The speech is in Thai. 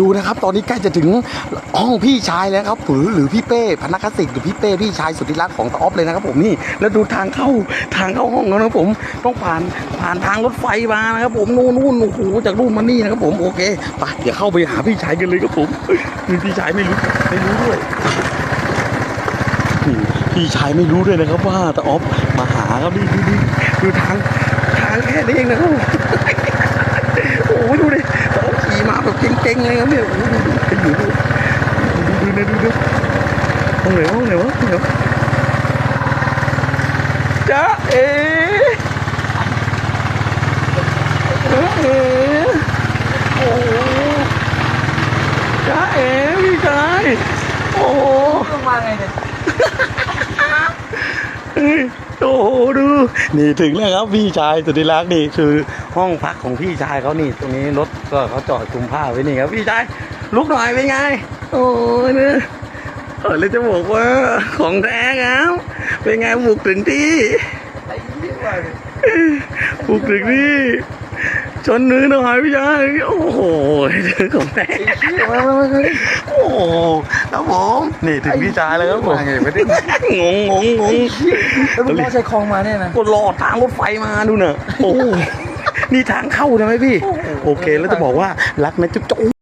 ดูนะครับ ตอนนี้ใกล้จะถึงห้องพี่ชายแล้วครับหรือหรือพี่เป้พนักสิทธิ์หรือพี่เป้พี่ชายสุดที่รักของตาออฟเลยนะครับ ผมนี่แล้วดูทางเข้าทางเข้าห้องนะครับผมต้องผ่านผ่านทางรถไฟมานะครับ ผมนู่นนู่นโอ้โหจากนู่นมานี่นะครับผมโอเคไปเดี๋ยวเข้าไปหาพี่ชายกันเลยครับผมนี่พี่ชายไม่รู้ไม่รู้ด้วยพี่ชายไม่รู้ด้วยนะครับว่าตาออฟมาหาครับนี่ดูทางทางแค่นี้เองนะครับ โอ้โหดูดิเขาขี่ มาแบบเก่งๆเลยครับเนี่ยโอ้โหดูดู โอ้โหจ๊ะเอ๋พี่ชายโอ้โหลงมาไงเนี่ยเฮ้ยโอ้โหดู นี่ถึงแล้วครับพี่ชายสุดที่รักนี่คือห้องพักของพี่ชายเขานี่ ตรงนี้รถก็เขาจอดคุมผ้าไว้นี่ครับพี่ชายลุกหน่อยเป็นไง โอ้ยเนี่ยเออเลยจะบอกว่าของแท้ครับเป็นไงบุกถึงที่ไอ้เหี้ยว่ะเนี่ยบุกถึงที่ ชนเนื้อหน่อยพี่ชายโอ้โหของแท้มาโอ้โหครับผมนี่ถึงพี่ชายแล้วครับผมาไงไม่ได้งงงงงแล้วมึงรอดใช้คลองมาเนี่ยนะก็รอทางรถไฟมาดูเนอะโอ้โหนี่ทางเข้าใช่ไหมพี่ โอเคแล้วจะบอกว่ารักนะจุ๊บจุ๊บ